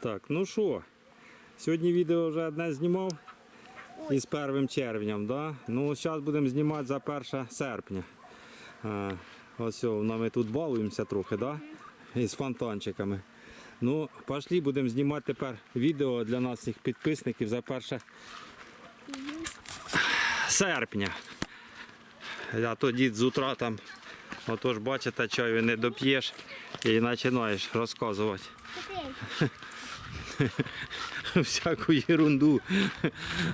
Так, ну що, сьогодні відео вже одне знімав із 1 червням, да? Ну, зараз будемо знімати за 1 серпня. А, ось о, ну, ми тут балуємося трохи, да? Із фонтанчиками. Ну, пошли, будемо знімати тепер відео для наших підписників за 1 серпня. А то дід з утра там, отож бачите, чаю не доп'єш і починаєш розказувати. Всяку ерунду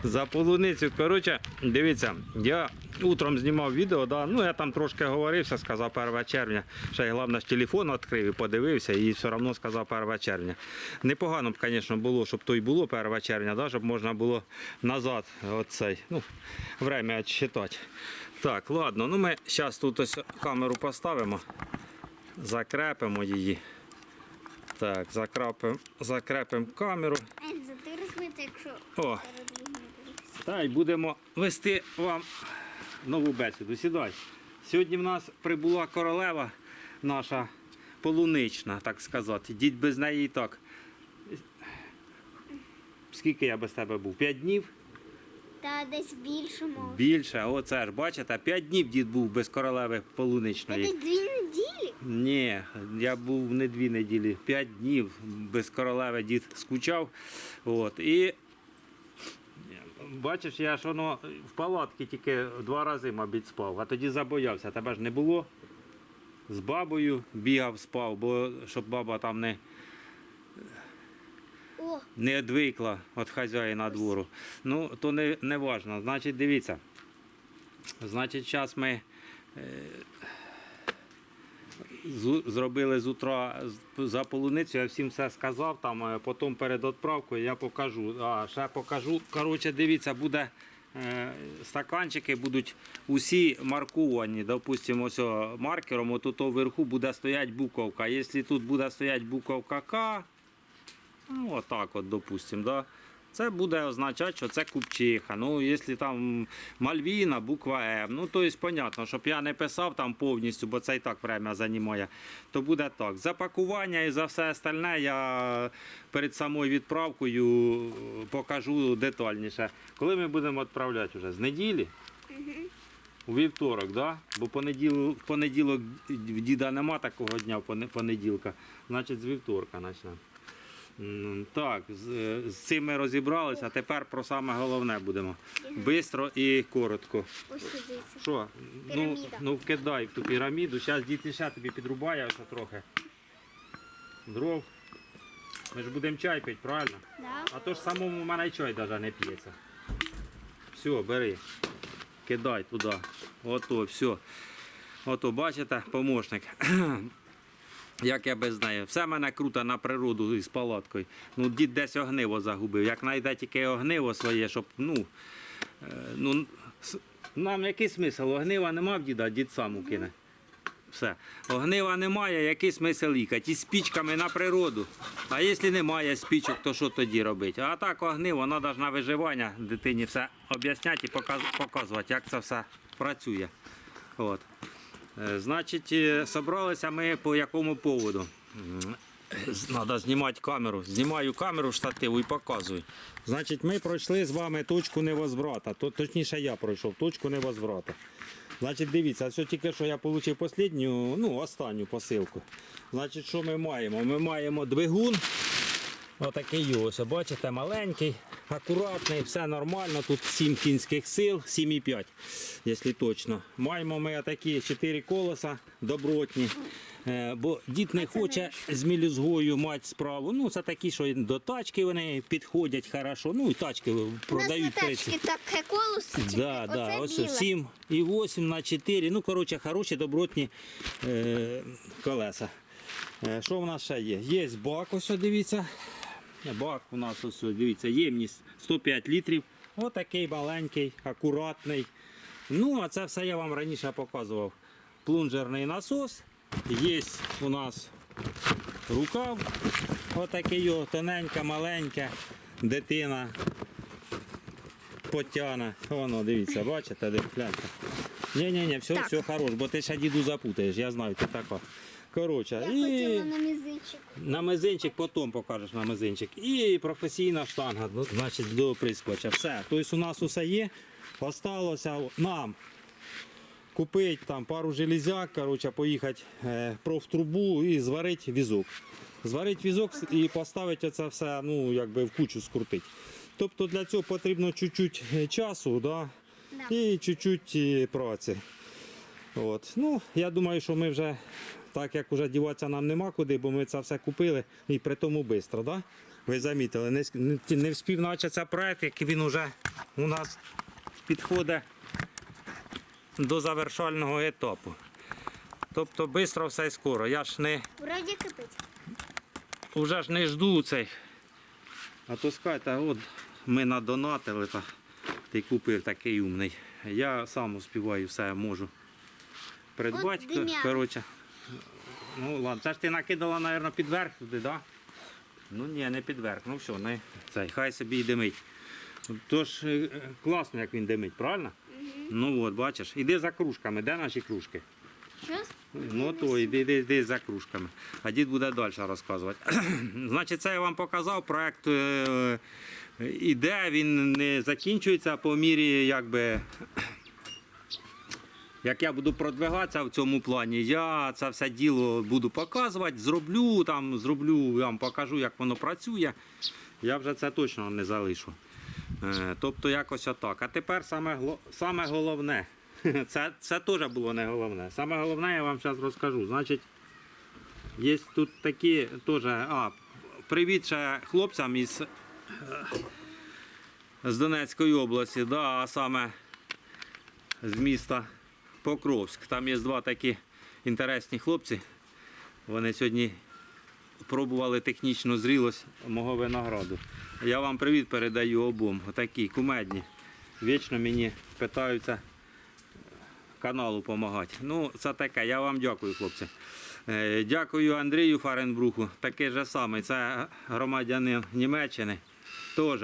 за полуницю. Коротше, дивіться, я утром знімав відео, да, ну я там трошки говорився, сказав 1 червня. Ще головне ж телефон відкрив і подивився, і все одно сказав 1 червня. Непогано б, звісно, було, щоб то й було 1 червня, да, щоб можна було назад оцей, ну, время відсчитати. Так, ладно, ну ми зараз тут ось камеру поставимо, закрепимо її. Так, закрепимо, закрепимо камеру. Ти розбити, якщо О, та й будемо вести вам нову бесіду. Сідай. Сьогодні в нас прибула королева наша полунична, так сказати. Дід без неї і так. Скільки я без тебе був? П'ять днів? Та десь більше може. Більше. Оце ж, бачите, п'ять днів дід був без королеви полуничної. десь дві неділі. Ні, я був не дві неділі, п'ять днів без королеви дід скучав. От, і бачиш, я ж воно в палатці тільки два рази, мабуть, спав, а тоді забоявся, тебе ж не було. З бабою бігав, спав, бо щоб баба там не, Не відвикла від хазяїна двору. Ну, то не, не важно. Значить, дивіться. Значить, зараз ми е, зробили з утра за полуницю, я всім все сказав. Там, е, потім перед відправкою я покажу. А, ще покажу. Коротше, дивіться, буде. е, Стаканчики будуть усі марковані, допустимо, ось маркером, от тут вверху буде стояти буковка. Якщо тут буде стояти буковка К, Ну, отак от, допустим, да. Це буде означати, що це купчиха. Ну, якщо там Мальвіна, буква М. Ну, то є, понятно, щоб я не писав там повністю, бо це і так время займає, то буде так. За пакування і за все остальне я перед самою відправкою покажу детальніше. Коли ми будемо відправляти вже? З неділі? У вівторок, да? бо понеділок, понеділок в діда нема такого дня понеділка, значить з вівторка почнемо. Так, з, е, з цим ми розібралися, а тепер про саме головне будемо. Бистро і коротко. Що? Ну, ну вкидай в ту піраміду. Зараз діти ще тобі підрубає ось трохи. Дров. Ми ж будемо чай пити, правильно? Да? А то ж самому в мене чай навіть не п'ється. Все, бери. Кидай туди. Ото, все. Ото, бачите, помощник. Як я без неї. Все мене круто на природу із палаткою. Ну, дід десь огниво загубив. Як знайде тільки огниво своє, щоб, ну, е, ну, нам який смисл? Огнива нема в діда, дід сам укине. Все. Огнива немає, який смисл лікати? І спічками на природу. А якщо немає спічок, то що тоді робити? А так огниво, треба ж на виживання дитині все об'ясняти і показувати, як це все працює. От. Е, Значить, е, собралися ми по якому поводу? Треба знімати камеру. Знімаю камеру штативу і показую. Значить, ми пройшли з вами точку невозврата. То- Точніше, я пройшов точку невозврата. Значить, дивіться, ось тільки що я отримав останню, ну, останню посилку. Значить, що ми маємо? Ми маємо двигун. Отакий ось, бачите, маленький, акуратний, все нормально. Тут 7 кінських сил, 7,5, якщо точно. Маємо ми такі 4 колеса добротні. Е, Бо дід не хоче з мілюзгою мати справу. Ну, це такі, що до тачки вони підходять хорошо. Ну і тачки У нас на продають 30. тачці таке колесо. Да, да, ось біле. 7 і 8 на 4. Ну, коротше, хороші, добротні е, колеса. Е, що в нас ще є? Є бак, ось дивіться. Бак у нас ось, дивіться, ємність 105 літрів. Отакий маленький, акуратний. Ну, а це все я вам раніше показував. Плунжерний насос. Є у нас рукав. Отакий його тоненька, маленька дитина потяне. Воно, дивіться, бачите, де гляньте. Ні, ні, все, Так. все хорош, бо ти ще діду запутаєш, я знаю, ти така. Коротше, Я і хотіла на мізинчик. на мизинчик потім покажеш на мизинчик. І професійна штанга, ну, значить, до прискоча. Все. Тобто у нас усе є. Осталося нам купити там пару железяк, коротше, поїхати е, профтрубу і зварити візок. Зварити візок і поставити це все ну, якби в кучу скрутити. Тобто для цього потрібно чуть-чуть е, часу да? Да. і чуть-чуть е, праці. От. Ну, я думаю, що ми вже, так як вже діватися нам нема куди, бо ми це все купили і при тому швидко, да? Ви замітили, не, не, вспів начатися проект, як він вже у нас підходить до завершального етапу. Тобто швидко все і скоро. Я ж не, Вроді кипить. вже ж не жду цей. А то скажете, от ми надонатили, та ти купив такий умний. Я сам успіваю все можу. Придбати, коротше. Ну ладно, це ж ти накидала, мабуть, під верх туди, так? Да? Ну ні, не під верх. Ну все, не цей, хай собі і димить. Тож е, е, класно, як він димить, правильно? Ну от, бачиш, іди за кружками, де наші кружки? Щось? Ну то йди, йди, йди за кружками. А дід буде далі розказувати. Значить, це я вам показав. Проект е, іде, він не закінчується по мірі, якби. Як я буду продвигатися в цьому плані, я це все діло буду показувати, зроблю там, зроблю, вам покажу, як воно працює. Я вже це точно не залишу. Е, Тобто якось отак. А тепер саме, саме головне. Це, це теж було не головне. Саме головне я вам зараз розкажу. Значить, є тут такі теж. А, привіт ще хлопцям із, е, з Донецької області, да, а саме з міста Покровськ. Там є два такі інтересні хлопці. Вони сьогодні пробували технічну зрілость мого винограду. Я вам привіт передаю обом. Отакі кумедні. Вічно мені питаються каналу допомагати. Ну, це таке. Я вам дякую, хлопці. Е, Дякую Андрію Фаренбруху. Такий же самий. Це громадянин Німеччини. Теж.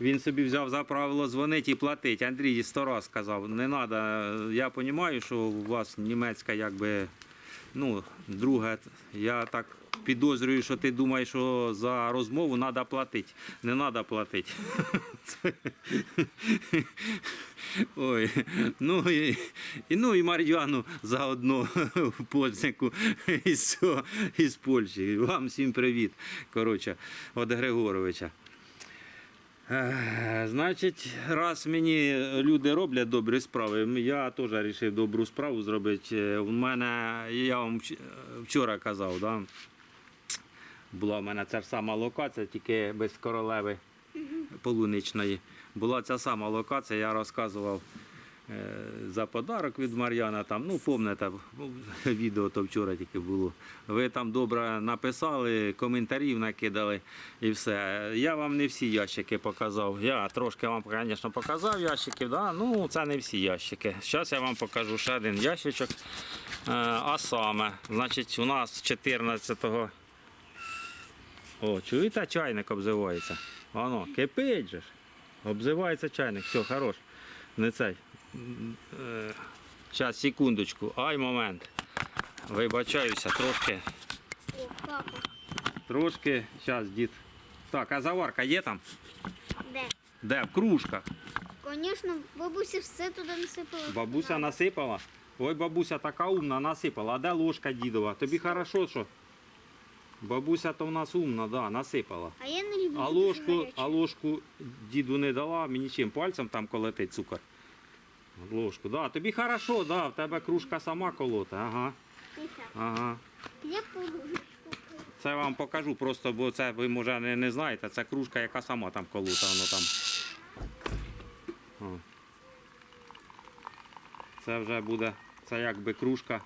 Він собі взяв за правило дзвонити і платити. Андрій сто раз сказав, не треба. Я розумію, що у вас німецька якби ну, друге, я так підозрюю, що ти думаєш, що за розмову треба платити. Не треба платити. Ну і, ну і Мар'яну заодно в Познику із, із Польщі. Вам всім привіт. Коротше, від Григоровича. Е, Значить, раз мені люди роблять добрі справи, я теж вирішив добру справу зробити. Е, У мене, я вам вчора казав, да? була в мене ця ж сама локація, тільки без королеви полуничної. Була ця сама локація, я розказував е, за подарок від Мар'яна. Там, ну, пам'ятаєте, відео то вчора тільки було. Ви там добре написали, коментарів накидали і все. Я вам не всі ящики показав. Я трошки вам, звісно, показав ящиків, да? ну це не всі ящики. Зараз я вам покажу ще один ящичок. Е, А саме, значить, у нас 14-го. О, чуєте, чайник обзивається. Воно, кипить же. Обзивається чайник, все, хорош. Не цей. Зараз, секундочку. Ай, момент. Вибачаюся, трошки. Трошки. Зараз, дід. Так, а заварка є там? Де? Де? В кружках. Звісно, бабуся все туди насипала. Бабуся насипала. Ой, бабуся така умна насипала. А де ложка дідова? Тобі хорошо, що? Бабуся то в нас умна, да, насипала. А я не люблю. А ложку, а ложку діду не дала, мені чим пальцем там колотить цукор. Ложку, да, тобі хорошо, да, в тебе кружка сама колота, ага, ага. Я. Це вам покажу просто, бо це ви може не, не знаєте, це кружка, яка сама там колота, воно там. О. Це вже буде, це якби кружка.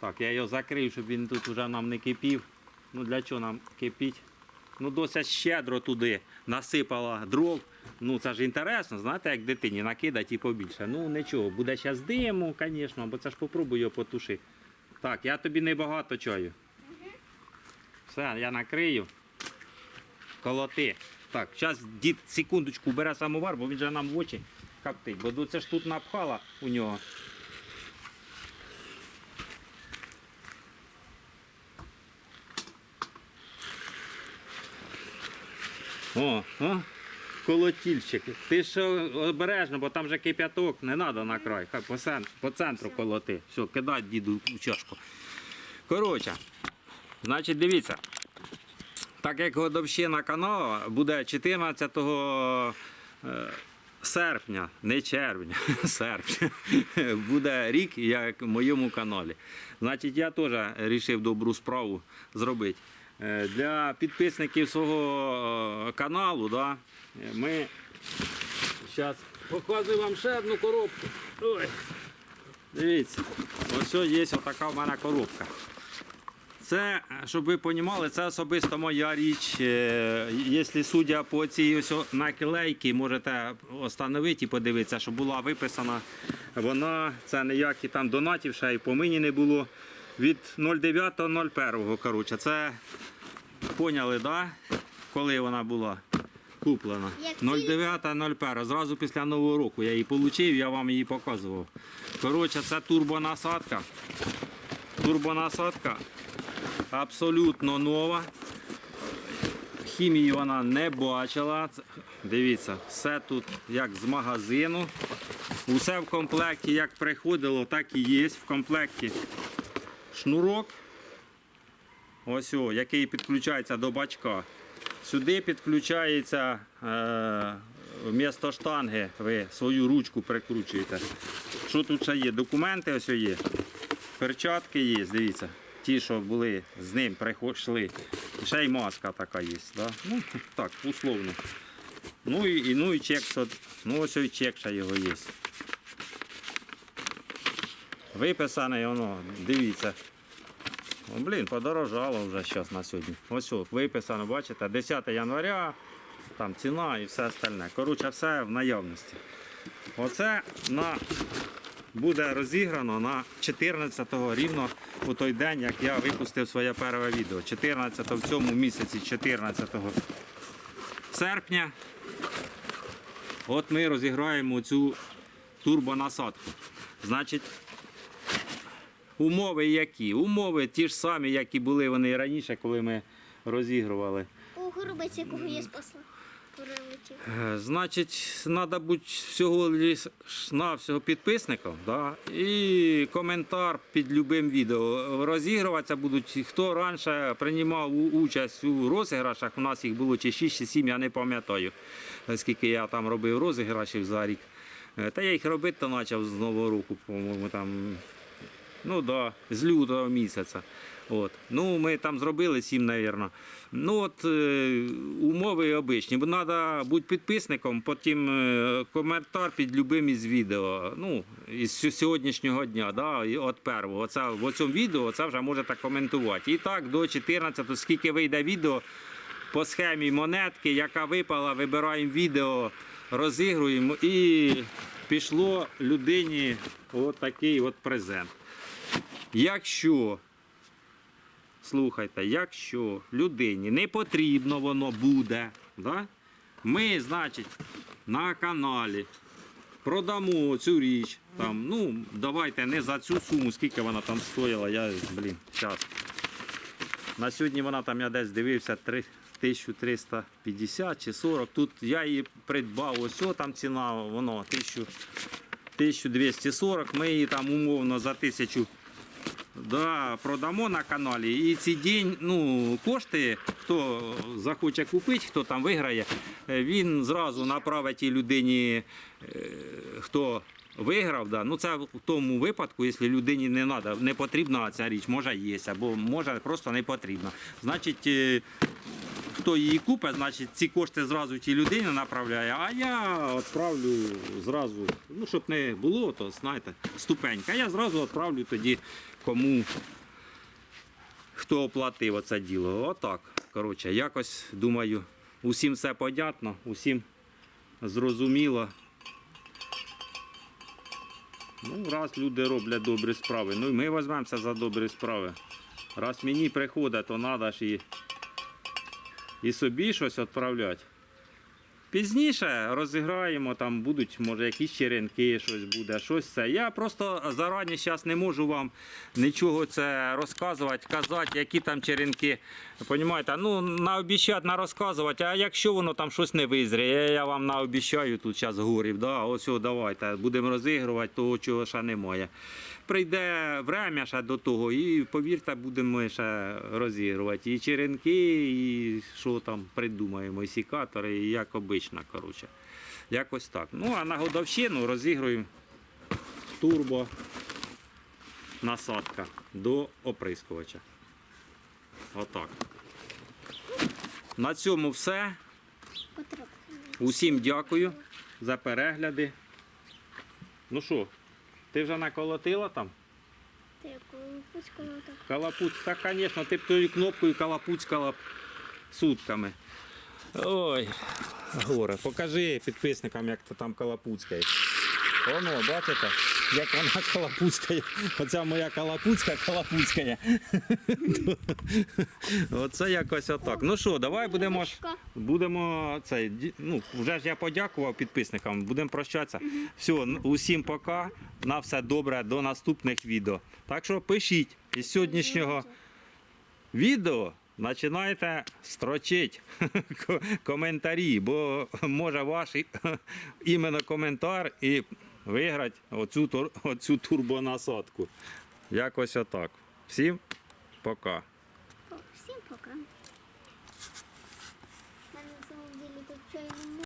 Так, я його закрив, щоб він тут вже нам не кипів. Ну для чого нам кипіть? Ну досить щедро туди насипала дров. Ну це ж інтересно, знаєте, як дитині накидати і побільше. Ну нічого, буде зараз диму, звісно, бо це ж попробую його потушити. Так, я тобі не багато чаю. Все, я накрию. Колоти. Так, зараз дід секундочку бере самовар, бо він же нам в очі коптить. Бо це ж тут напхала у нього. О, о колотільчик. Ти що обережно, бо там же кип'яток, не треба на край. Хай по, цен- по центру колоти. Все, кидай діду у чашку. Коротше, значить, дивіться. Так як годовщина каналу буде 14 е, серпня, не червня, серпня, буде рік як в моєму каналі. Значить, я теж вирішив добру справу зробити. Е, Для підписників свого е, каналу, да, ми зараз показую вам ще одну коробку. Ой. Дивіться, ось є отака в мене коробка. Це, щоб ви розуміли, це особисто моя річ. Е, Якщо судя по цій ось наклейці, можете встановити і подивитися, що була виписана вона, це ніякі там донатів ще й по мені не було. Від 09.01. Коротше, це поняли, да? коли вона була куплена? Як тільки- 09.01. Зразу після Нового року я її отримав, я вам її показував. Коротше, це турбонасадка. Турбонасадка абсолютно нова. Хімії вона не бачила. Дивіться, все тут як з магазину. Усе в комплекті як приходило, так і є. В комплекті шнурок. Ось о, який підключається до бачка. Сюди підключається е, вмісто штанги, ви свою ручку прикручуєте. Що тут ще є? Документи ось є. Перчатки є, дивіться. Ті, що були з ним, прийшли. Ще й маска така є. Да? Ну, так, условно. Ну і, ну, і чек, ну ось і чек ще його є. Виписане воно, дивіться. Блін, подорожало вже зараз на сьогодні. Ось виписано, бачите, 10 января, там ціна і все остальне. Коротше, все в наявності. Оце на буде розіграно на 14-го рівно у той день, як я випустив своє перше відео. 14 в цьому місяці, 14 серпня. От ми розіграємо цю турбонасадку. Значить, умови які? Умови ті ж самі, як і були вони і раніше, коли ми розігрували. У горобець, якого я спасла. Е, Значить, треба бути всього на всього підписником, да? і коментар під любим відео. Розігруватися будуть, хто раніше приймав участь у розіграшах, у нас їх було чи 6, чи 7, я не пам'ятаю, скільки я там робив розіграшів за рік. Е, Та я їх робити то почав з Нового року, по-моєму, там, ну да, з лютого місяця. От. Ну, ми там зробили сім, мабуть. Ну от е, умови обичні. Бо треба бути підписником, потім е, коментар під любим із відео. Ну, із сьогоднішнього дня, да, от першого. Оце, в цьому відео це вже можете коментувати. І так до 14, скільки вийде відео по схемі монетки, яка випала, вибираємо відео, розігруємо і пішло людині от такий от презент. Якщо слухайте, якщо людині не потрібно воно буде, да? ми, значить, на каналі продамо цю річ. Там, ну, давайте не за цю суму, скільки вона там стоїла, я, блін, зараз. На сьогодні вона там, я десь дивився, три- 1350 чи 40. Тут я її придбав, ось о, там ціна, воно 1000, 1240. Ми її там умовно за 1000 Да, продамо на каналі. І ці день, ну, кошти, хто захоче купити, хто там виграє, е, він зразу направить тій людині, е, хто виграв. Да. Ну, це в тому випадку, якщо людині не треба, не потрібна ця річ, може є, або може просто не потрібна. Значить, е, хто її купить, значить ці кошти зразу тій людині направляє, а я відправлю зразу, ну щоб не було, то знаєте, ступенька. Я зразу відправлю тоді кому хто оплатив оце діло. Отак. Коротше, якось думаю, усім все понятно, усім зрозуміло. Ну, раз люди роблять добрі справи, ну і ми візьмемося за добрі справи. Раз мені приходить, то треба ж і і собі щось відправляти. Пізніше розіграємо, там будуть, може, якісь черенки, щось буде, щось це. Я просто зарані зараз не можу вам нічого це розказувати, казати, які там черенки. Понімаєте, ну наобіщати, на розказувати, а якщо воно там щось не визріє, я вам наобіщаю тут зараз горів, да, ось давайте, будемо розігрувати того, чого ще немає. Прийде время ще до того, і повірте, будемо ще розігрувати. І черенки, і що там придумаємо, і сікатори, і як обично, коротше. Якось так. Ну, а на годовщину розігруємо турбо насадка до оприскувача. Отак. На цьому все. Усім дякую за перегляди. Ну що, ти вже наколотила там? Калапуць, так, звісно, ти б тою кнопкою калапуцькала сутками. Ой, горе, покажи підписникам, як ти там калапуцькає. Воно, бачите, як вона калапуцькає. Оця моя калапуцька калапуцькає. Оце якось отак. Ну що, давай будемо ж. Будемо цей, ді- ну, вже ж я подякував підписникам, будемо прощатися. Все, н- усім пока. На все добре, до наступних відео. Так що пишіть із сьогоднішнього відео починайте строчити коментарі, бо може ваш іменно коментар і виграти оцю, оцю турбонасадку. Якось отак. Всім пока.